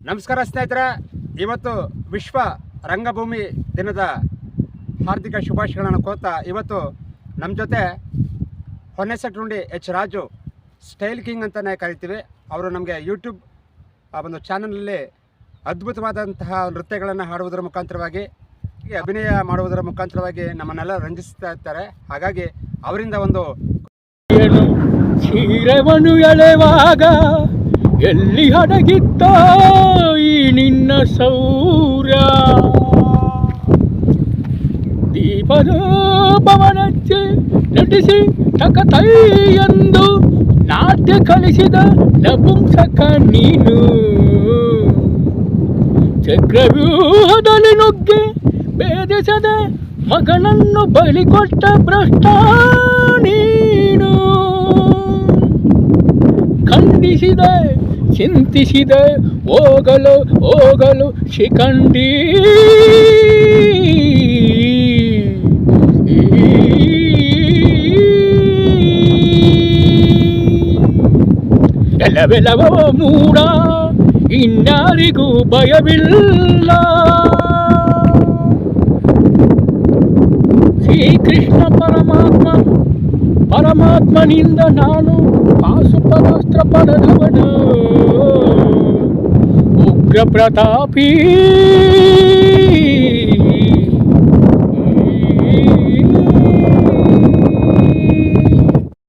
ನಮಸ್ಕಾರ ಸ್ನೇಹಿತರೆ. ಇವತ್ತು ವಿಶ್ವ ರಂಗಭೂಮಿ ದಿನದ ಹಾರ್ದಿಕ ಶುಭಾಶಯಗಳನ್ನು ಕೋರ್ತಾ ಇವತ್ತು ನಮ್ಮ ಜೊತೆ ಹೊನ್ನೆಸಟ್ರುಂಡಿ ಎಚ್ ರಾಜು, ಸ್ಟೈಲ್ ಕಿಂಗ್ ಅಂತಲೇ ಕರಿತೀವಿ. ಅವರು ನಮಗೆ ಯೂಟ್ಯೂಬ್ ಆ, ಒಂದು ಚಾನಲಲ್ಲಿ ಅದ್ಭುತವಾದಂತಹ ನೃತ್ಯಗಳನ್ನು ಹಾಡುವುದರ ಮುಖಾಂತರವಾಗಿ ಅಭಿನಯ ಮಾಡುವುದರ ಮುಖಾಂತರವಾಗಿ ನಮ್ಮನ್ನೆಲ್ಲ ರಂಜಿಸ್ತಾ ಇರ್ತಾರೆ ಹಾಗಾಗಿ ಅವರಿಂದ ಒಂದು ಎಲ್ಲಿ ಅಡಗಿತ್ತ ಈ ನಿನ್ನ ಸೌರ್ಯ ದೀಪದ ಪವನಚ್ಚೆ ನಟಿಸಿ ತಕತೈ ಎಂದು ನಾಟ್ಯ ಕಲಿಸಿದ ನಪುಂಸಕ ನೀನು. ಚಕ್ರವ್ಯೂಹದಲ್ಲಿ ನುಗ್ಗಿ ಭೇದಿಸದೆ ಮಗನನ್ನು ಬಲಿಕೊಟ್ಟ ಭ್ರಷ್ಟ ಖಂಡಿಸಿದೆ ಚಿಂತಿಸಿದೆ ಹೋಗಲು ಹೋಗಲು ಶಿಖಂಡಿ. ಎಲ್ಲವೆಲ್ಲವೋ ಮೂಡ ಇನ್ಯಾರಿಗೂ ಭಯವಿಲ್ಲ. ಶ್ರೀಕೃಷ್ಣ ಪರಮಾತ್ಮ ಪರಮಾತ್ಮನಿಂದ ನಾನು ಪಾಸುಪದಾಸ್ತ್ರ ಪಡೆದವನು ಉಗ್ರ ಪ್ರತಾಪಿ